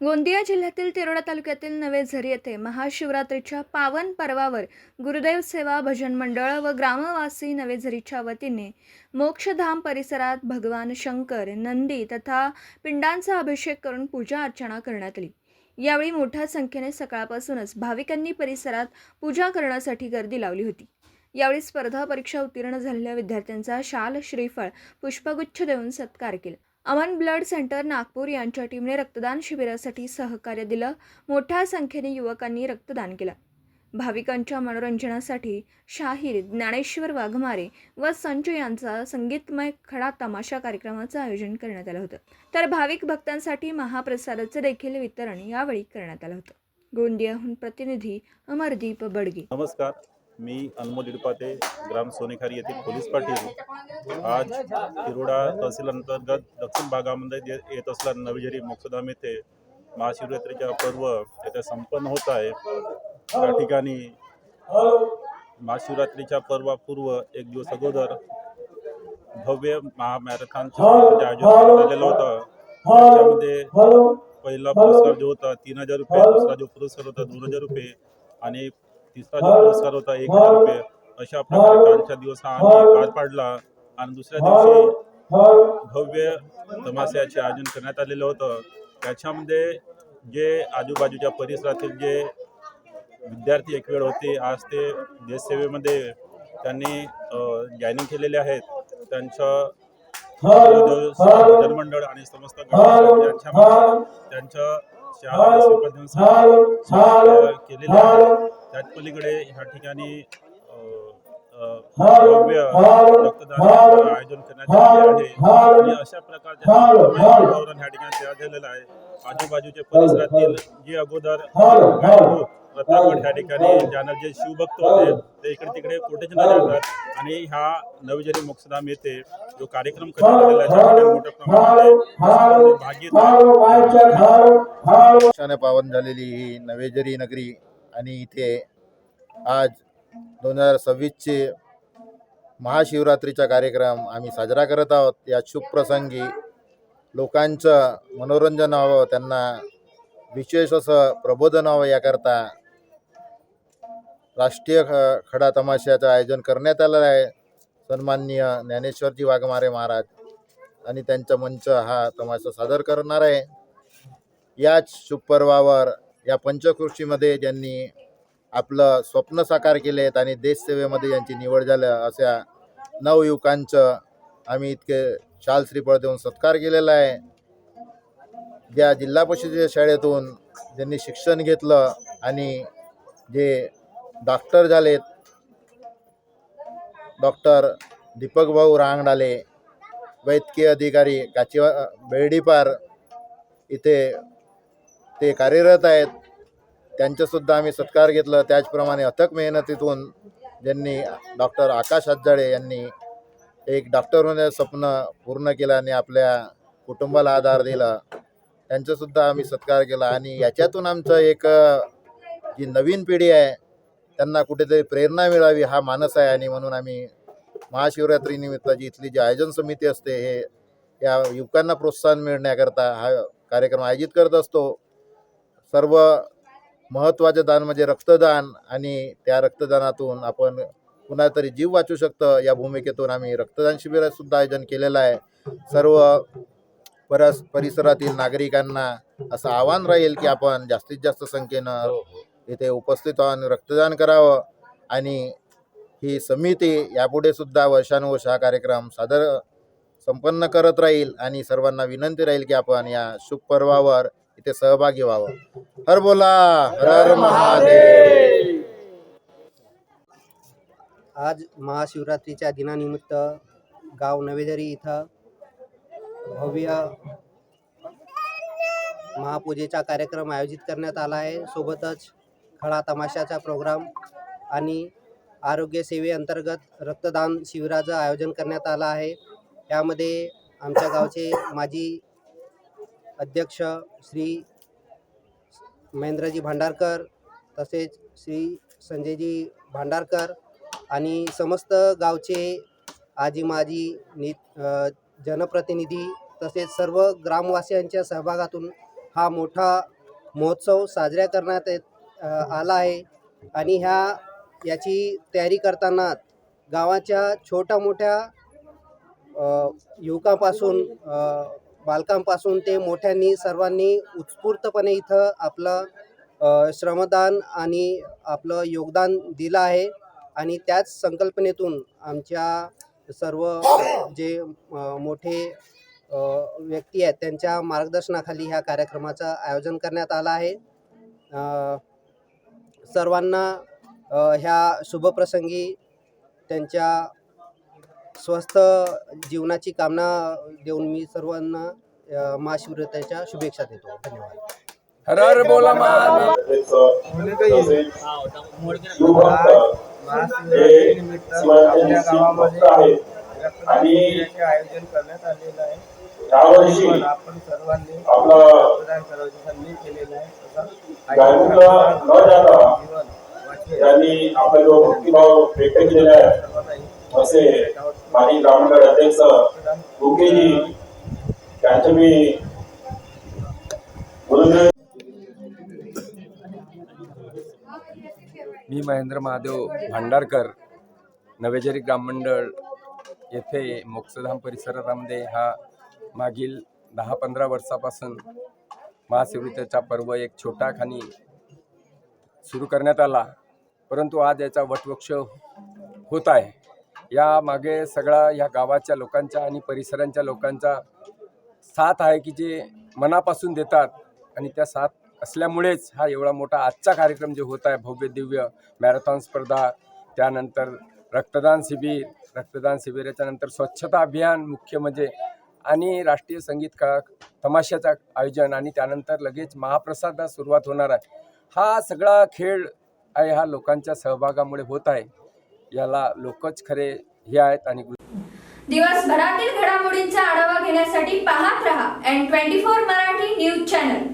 गोंदिया जिल्ह्यातील तिरोडा तालुक्यातील नवे झरी येथे महाशिवरात्रीच्या पावन पर्वावर गुरुदेव सेवा भजन मंडळ व ग्रामवासी नवे झरीच्या वतीने मोक्षधाम परिसरात भगवान शंकर नंदी तथा पिंडांचा अभिषेक करून पूजा अर्चना करण्यात आली. यावेळी मोठ्या संख्येने सकाळपासूनच भाविकांनी परिसरात पूजा करण्यासाठी गर्दी लावली होती. यावेळी स्पर्धा परीक्षा उत्तीर्ण झालेल्या विद्यार्थ्यांचा शाल श्रीफळ पुष्पगुच्छ देऊन सत्कार केला. अमन ब्लड सेंटर नागपूर यांच्या टीमने रक्तदान शिबिरासाठी सहकार्य दिलं. मोठ्या संख्येने युवकांनी रक्तदान केलं. भाविकांच्या मनोरंजनासाठी शाहीर ज्ञानेश्वर वाघमारे व संजू यांचा संगीतमय खडा तमाशा कार्यक्रमाचं आयोजन करण्यात आलं होतं. तर भाविक भक्तांसाठी महाप्रसादाचं देखील वितरण यावेळी करण्यात आलं होतं. गोंदियाहून प्रतिनिधी अमरदीप बडगे. नमस्कार. मी अनमोल इडपाते ग्राम सोनेखारी येथील पोलीस पाटील. आज तिरोडा तहसील अंतर्गत दक्षिण भागामध्ये येत असलेल्या नवीझरी मोक्षधाम येथे महाशिवरात्रीचा पर्व येथे संपन्न होत आहे. त्या ठिकाणी महाशिवरात्रीच्या पर्वापूर्व एक दिवस अगोदर भव्य महामॅरेथॉनचं आयोजन करण्यात आलेलं होतं. त्याच्यामध्ये पहिला पुरस्कार जो होता तीन हजार रुपये दुसरा जो पुरस्कार होता दोन हजार रुपये आणि तिसरा जो पुरस्कार होता एक हजार रुपये अशा प्रकारे कालचा दिवस हा आम्ही पार पाडला. आणि दुसऱ्या दिवशी भव्य तमाशाचे आयोजन करण्यात आलेलं होतं. त्याच्यामध्ये जे आजूबाजूच्या परिसरातील जे विद्यार्थी एक वेळ होते आज ते देशसेवेमध्ये त्यांनी जॉईनिंग केलेले आहेत. त्यांचं मंडळ आणि समस्त त्यांच्या शाळा केलेल्या केलेले त्याच पलीकडे ह्या ठिकाणी आयोजन करण्यात आले आहे. आणि अशा प्रकारच्या वातावरण ह्या ठिकाणी तयार झालेलं आहे. आजूबाजूच्या परिसरातील जे अगोदर ह्या ठिकाणी ज्यांना जे शिवभक्त होते ते इकडे तिकडे कुठेच न जातात. आणि ह्या नवीजरी मोक्षधाम येथे जो कार्यक्रम करण्यात आलेला आहे पावन झालेली ही नवेजरी नगरी आणि इथे आज दोन हजार सव्वीसचे महाशिवरात्रीचा कार्यक्रम आम्ही साजरा करत आहोत. या शुभप्रसंगी लोकांचं मनोरंजन व्हावं त्यांना विशेष असं प्रबोधन व्हावं याकरता राष्ट्रीय ख खडा तमाशाचं आयोजन करण्यात आलं आहे. सन्माननीय ज्ञानेश्वरजी वाघमारे महाराज आणि त्यांचा मंच हा तमाशा सादर करणार आहे. याच शुभ पर्वावर या पंचकृषीमध्ये ज्यांनी आपलं स्वप्न साकार केले आहेत आणि देशसेवेमध्ये ज्यांची निवड झाल्या अशा नवयुवकांचं आम्ही इतके शाल श्रीफळ देऊन सत्कार केलेला आहे. ज्या जिल्हा परिषदेच्या शाळेतून ज्यांनी शिक्षण घेतलं आणि जे डॉक्टर झालेत डॉक्टर दीपक भाऊ रांगडाले वैद्यकीय अधिकारी काचिवा बेर्डीपार इथे ते कार्यरत आहेत. त्यांचंसुद्धा आम्ही सत्कार घेतलं. त्याचप्रमाणे अथक मेहनतीतून ज्यांनी डॉक्टर आकाश हज्जाळे यांनी एक डॉक्टर होण्याचं स्वप्न पूर्ण केलं आणि आपल्या कुटुंबाला आधार दिला. त्यांचासुद्धा आम्ही सत्कार केला आणि याच्यातून आमचं एक जी नवीन पिढी आहे त्यांना कुठेतरी प्रेरणा मिळावी हा मानस आहे आणि म्हणून आम्ही महाशिवरात्रीनिमित्त जी इथली जी आयोजन समिती असते हे या युवकांना प्रोत्साहन मिळण्याकरता हा कार्यक्रम आयोजित करत असतो. सर्व महत्त्वाचे दान म्हणजे रक्तदान आणि त्या रक्तदानातून आपण पुन्हा तरी जीव वाचू शकतं. या भूमिकेतून आम्ही रक्तदान शिबिराचंसुद्धा आयोजन केलेलं आहे. सर्व परस परिसरातील नागरिकांना असं आव्हान राहील की आपण जास्तीत जास्त संख्येनं इथे उपस्थित आणि रक्तदान करावं आणि ही समिती यापुढे सुद्धा वर्षानुवर्ष हा कार्यक्रम सादर संपन्न करत राहील आणि सर्वांना विनंती राहील की आपण या शुभ पर्वावर इथे सहभागी व्हावं. हर बोला हर हर महादेव. आज महाशिवरात्रीच्या दिनानिमित्त गाव नवेझरी इथं भव्य महापूजेचा कार्यक्रम आयोजित करण्यात आला आहे. सोबतच खळा तमाशाचा प्रोग्राम आणि आरोग्य सेवेअंतर्गत रक्तदान शिबिराचं आयोजन करण्यात आलं आहे. यामध्ये आमच्या गावचे माजी अध्यक्ष श्री महेंद्रजी भांडारकर तसेच श्री संजयजी भांडारकर आणि समस्त गावचे आजी माजी नि जनप्रतिनिधी तसेच सर्व ग्रामवासियांच्या सहभागातून हा मोठा महोत्सव साजरा करण्यात येत आला आहे. आणि ह्या याची तयारी करताना गावाच्या छोट्या मोठ्या युवकापासून बालकांपासून ते मोठ्यांनी सर्वांनी उत्स्फूर्तपणे इथं आपलं श्रमदान आणि आपलं योगदान दिलं आहे. आणि त्याच संकल्पनेतून आमच्या सर्व जे मोठे व्यक्ती आहेत त्यांच्या मार्गदर्शनाखाली ह्या कार्यक्रमाचं आयोजन करण्यात आलं आहे. सर्वांना ह्या शुभप्रसंगी त्यांच्या स्वस्थ जीवनाची कामना देऊन मी सर्वांना महाशिवरात्रीच्या शुभेच्छा देतो. धन्यवाद. हर हर बोला महादेव महाशिवरात्रीनिमित्त आपल्या गावामध्ये रक्तदान आयोजन करण्यात आलेलं आहे यावर्षी आपण सर्वांनी आपलं रक्तदान करायची संधी केलेली आहे त्यांनी आपला जो भक्तिभाव व्यक्त केलेला आहे असे माजी ग्रामगड अध्यक्ष गुकेजी त्यांचे मी मी महेंद्र महादेव भांडारकर नवेजरी ग्राममंडळ येथे मोक्षधाम परिसरामध्ये हा मागील दहा पंधरा वर्षापासून महाशिवरात्रीचा पर्व एक छोटा खाणी सुरू करण्यात आला. परंतु आज याचा वटवृक्ष होत आहे. या मागे सगळा या गावाच्या लोकांचा आणि परिसरांच्या लोकांचा साथ आहे की जे मनापासून देतात. आणि त्या साथ असल्यामुळेच हा एवढा मोठा आजचा कार्यक्रम जे होत आहे भव्य दिव्य मॅरेथॉन स्पर्धा त्यानंतर रक्तदान शिबिर रक्तदान शिबिराच्या नंतर स्वच्छता अभियान मुख्य म्हणजे आणि राष्ट्रीय संगीत का तमाशाचं आयोजन आणि त्यानंतर लगेच महाप्रसादा सुरुवात होणार आहे. हा सगळा खेळ आहे हा लोकांच्या सहभागामुळे होत आहे. याला लोकच खरे हे आहेत आणि दिवसभरातील घडामोडींचा आढावा घेण्यासाठी पाहत रहा N twenty four Marathi news channel